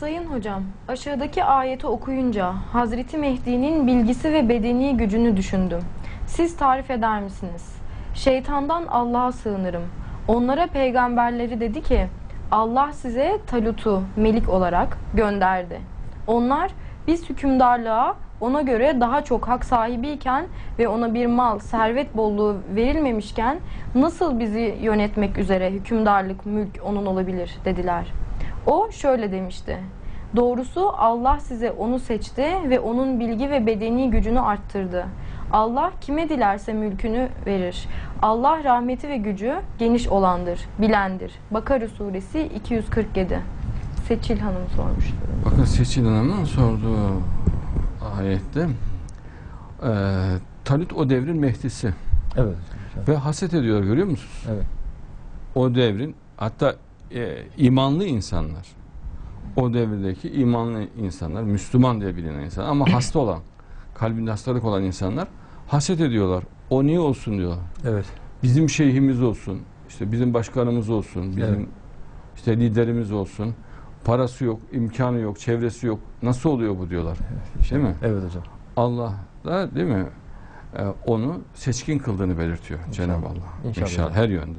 Sayın hocam, aşağıdaki ayeti okuyunca Hazreti Mehdi'nin bilgisi ve bedeni gücünü düşündüm. Siz tarif eder misiniz? Şeytandan Allah'a sığınırım. Onlara peygamberleri dedi ki, Allah size Talut'u melik olarak gönderdi. Onlar biz hükümdarlığa ona göre daha çok hak sahibiyken ve ona bir mal, servet bolluğu verilmemişken nasıl bizi yönetmek üzere hükümdarlık, mülk onun olabilir dediler. O şöyle demişti. Doğrusu Allah size onu seçti ve onun bilgi ve bedeni gücünü arttırdı. Allah kime dilerse mülkünü verir. Allah rahmeti ve gücü geniş olandır, bilendir. Bakara suresi 247. Seçil Hanım sormuştu. Bakın Seçil Hanım'ın sorduğu ayette e, Talut o devrin Mehdisi Evet. ve haset ediyor görüyor musunuz? Evet. O devrin hatta e, imanlı insanlar o devirdeki imanlı insanlar Müslüman diye bilinen insan ama hasta olan kalbinde hastalık olan insanlar haset ediyorlar. O niye olsun diyorlar. Evet. Bizim şeyhimiz olsun, işte bizim başkanımız olsun, bizim Evet. işte liderimiz olsun. Parası yok, imkanı yok, çevresi yok. Nasıl oluyor bu diyorlar. Değil mi? Evet hocam. Allah da değil mi? e, onu seçkin kıldığını belirtiyor. Cenab-ı Allah. İnşallah. İnşallah her yönde.